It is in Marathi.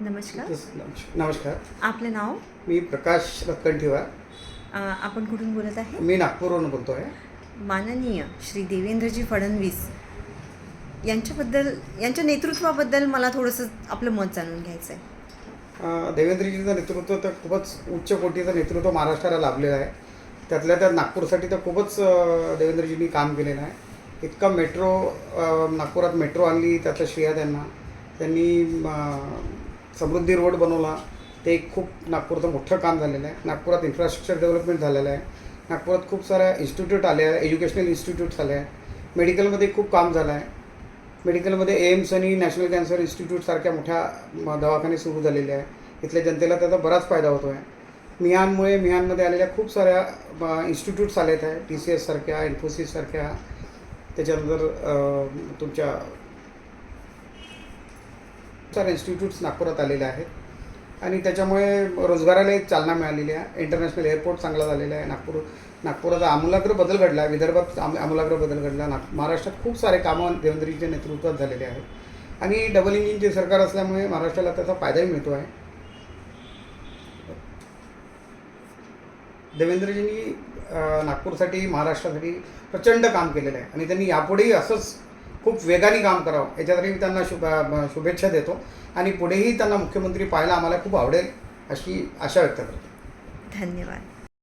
नमस्कार. नमस्कार नमस्कार. आपलं नाव? मी प्रकाश अ, आपण कुठून बोलत आहे? मी नागपूरवरून बोलतो आहे. माननीय श्री देवेंद्रजी फडणवीस यांच्याबद्दल यांच्या नेतृत्वाबद्दल मला थोडंसं आपलं मत जाणून घ्यायचं आहे. देवेंद्रजीचं नेतृत्व तर खूपच उच्च कोटीचं नेतृत्व महाराष्ट्राला लाभलेलं आहे. त्यातल्या त्यात नागपूरसाठी तर खूपच देवेंद्रजींनी काम केलेलं आहे. इतका मेट्रो नागपुरात मेट्रो आणली त्याचं श्रेय त्यांना. त्यांनी समृद्धी रोड बनवला. ते एक खूप नागपूरचं मोठं काम झालेलं आहे. नागपुरात इन्फ्रास्ट्रक्चर डेव्हलपमेंट झालेलं आहे. नागपुरात खूप साऱ्या इन्स्टिट्यूट आले आहे एज्युकेशनल इन्स्टिट्यूट्स आले आहे मेडिकलमध्ये खूप काम झालं आहे. मेडिकलमध्ये एम्स आणि नॅशनल कॅन्सर इन्स्टिट्यूटसारख्या मोठ्या दवाखाने सुरू झालेले आहे इथल्या जनतेला त्याचा बराच फायदा होतो आहे मिहानमुळे मिहानमध्ये आलेल्या खूप साऱ्या इन्स्टिट्यूट्स आलेत आहे. टी सी एससारख्या इन्फोसिससारख्या त्याच्यानंतर तुमच्या खूप सारे इन्स्टिट्यूट्स नागपुरात आलेले आहेत. आणि त्याच्यामुळे रोजगाराला एक चालना मिळालेली आहे. इंटरनॅशनल एअरपोर्ट चांगला झालेला आहे. नागपूर नागपुराचा आमूलाग्र बदल घडला. आहे विदर्भात आम आमूलाग्र बदल घडला. नाग महाराष्ट्रात खूप सारे कामं देवेंद्रजीच्या नेतृत्वात झालेले आहेत. आणि डबल इंजिनचे सरकार असल्यामुळे महाराष्ट्राला त्याचा फायदाही मिळतो आहे. देवेंद्रजींनी नागपूरसाठी महाराष्ट्रासाठी प्रचंड काम केलेलं आहे. आणि त्यांनी यापुढेही असंच खूप वेगाने काम करावं. याच्यासाठी मी त्यांना शुभ शुभेच्छा देतो. आणि पुढेही त्यांना मुख्यमंत्री पाहायला आम्हाला खूप आवडेल अशी आशा व्यक्त करतो. धन्यवाद.